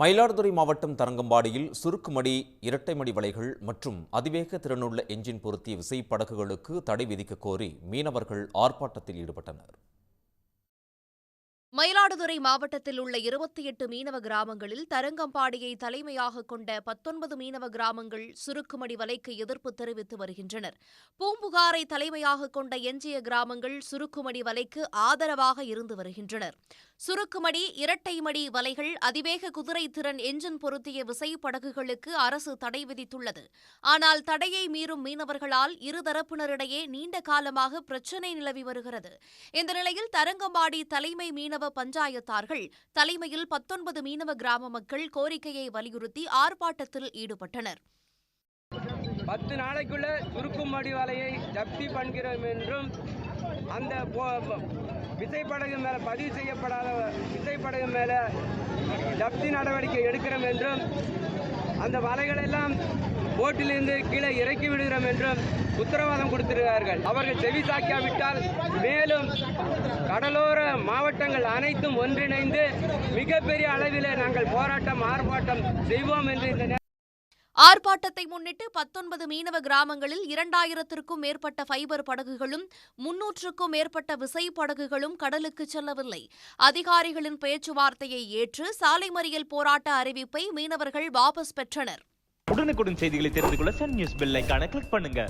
மயிலாடுதுறை மாவட்டம் தரங்கம்பாடியில் சுருக்குமடி இரட்டைமடி வலைகள் மற்றும் அதிவேக திறனுள்ள எஞ்சின் பொருத்திய விசைப்படகுகளுக்கு தடை விதிக்க கோரி மீனவர்கள் ஆர்ப்பாட்டத்தில் ஈடுபட்டனர். மயிலாடுதுறை மாவட்டத்தில் உள்ள இருபத்தி எட்டு மீனவ கிராமங்களில் தரங்கம்பாடியை தலைமையாக கொண்ட பத்தொன்பது மீனவ கிராமங்கள் சுருக்குமடி வலைக்கு எதிர்ப்பு தெரிவித்து வருகின்றனர். பூம்புகாரை தலைமையாக கொண்ட எஞ்சிய கிராமங்கள் சுருக்குமடி வலைக்கு ஆதரவாக இருந்து வருகின்றனர். சுருக்குமடி இரட்டைமடி வலைகள் அதிவேக குதிரை திறன் எஞ்சின் பொருத்திய விசைப்படகுகளுக்கு அரசு தடை விதித்துள்ளது. ஆனால் தடையை மீறும் மீனவர்களால் இருதரப்பினரிடையே நீண்ட காலமாக பிரச்சினை நிலவி வருகிறது. இந்த நிலையில் தரங்கம்பாடி தலைமை மீனவ பஞ்சாயத்தார்கள் தலைமையில் பத்தொன்பது மீனவ கிராம மக்கள் கோரிக்கையை வலியுறுத்தி ஆர்ப்பாட்டத்தில் ஈடுபட்டனர். பத்து நாளைக்குள்ள சுருக்குமடி வலையை ஜப்தி பண்ணுகிறோம் என்றும் அந்த விசைப்படகு மேலே பதிவு செய்யப்படாத விசைப்படகு மேலே ஜப்தி நடவடிக்கை எடுக்கிறோம் என்றும் அந்த வலைகளெல்லாம் போட்டிலிருந்து கீழே இறக்கி விடுகிறோம் என்றும் உத்தரவாதம் கொடுத்திருக்கிறார்கள். அவர்கள் செவி சாக்காவிட்டால் மேலும் கடலோர மாவட்டங்கள் அனைத்தும் ஒன்றிணைந்து மிகப்பெரிய அளவில் நாங்கள் போராட்டம் ஆர்ப்பாட்டம் செய்வோம் என்று இந்த ஆர்ப்பாட்டத்தை முன்னிட்டு பத்தொன்பது மீனவ கிராமங்களில் இரண்டாயிரத்திற்கும் மேற்பட்ட ஃபைபர் படகுகளும் முன்னூற்றுக்கும் மேற்பட்ட விசை படகுகளும் கடலுக்கு செல்லவில்லை. அதிகாரிகளின் பேச்சுவார்த்தையை ஏற்று சாலை மறியல் போராட்ட அறிவிப்பை மீனவர்கள் வாபஸ் பெற்றனர். உடனுக்குடன் செய்திகளை தெரிந்து கொள்ள சன் நியூஸ் பெல்லைக்கான கிளிக் பண்ணுங்க.